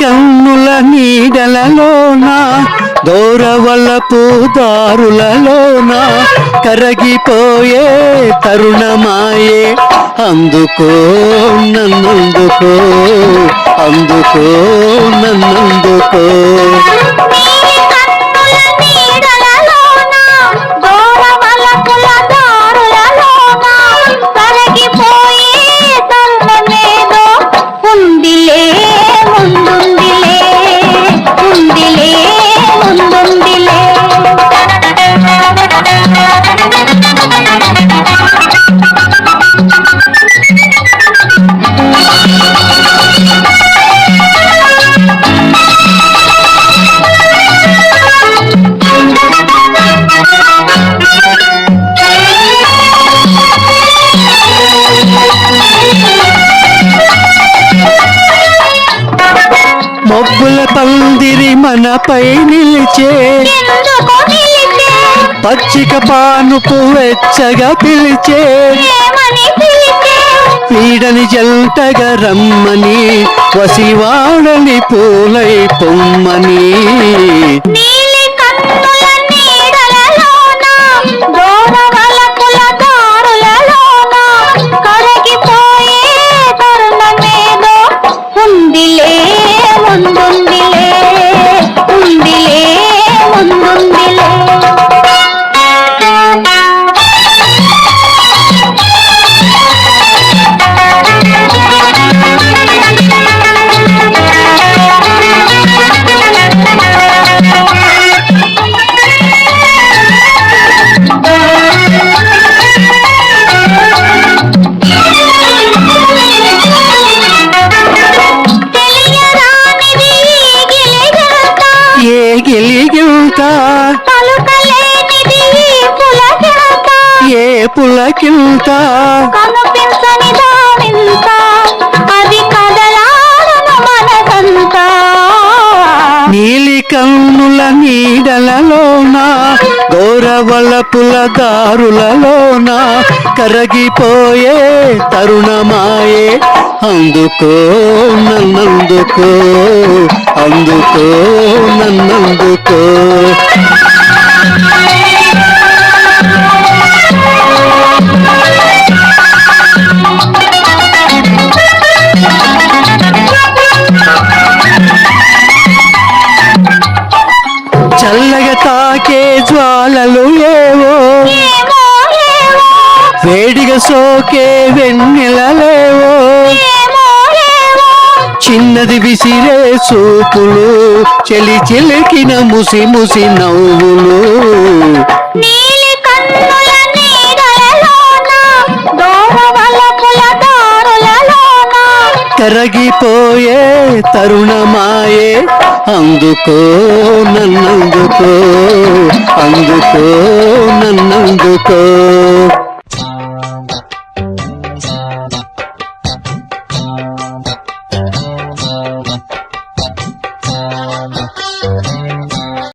కన్నుల నీడలలోన దూరవలపు దారులలోన కరగిపోయే తరుణమాయే. అందుకో నన్నందుకో అందుకో నన్నందుకో. మబ్బుల పందిరి మనపై నిలిచే. పచ్చిక పానుపు వెచ్చగా పిలిచే. పీడని జంటగా రమ్మని వసివాడని పూలై పొమ్మని. కనిపించని దానింత అది నీలి కన్నుల నీడలలోన గౌరవలపుల దారులలోన కరగిపోయే తరుణమాయే. అందుకో నన్నందుకో అందుకో నన్నందుకో. చల్లగా తాకే జ్వాలలు ఏవో? వేడిగా సోకే వెన్నెలలేవో చిన్నది విసిరే సూపులు చెలి చిలికిన ముసి ముసి నవ్వులు. కరగిపోయే తరుణమాయే అందుకో అందుకో నన్నందుకో.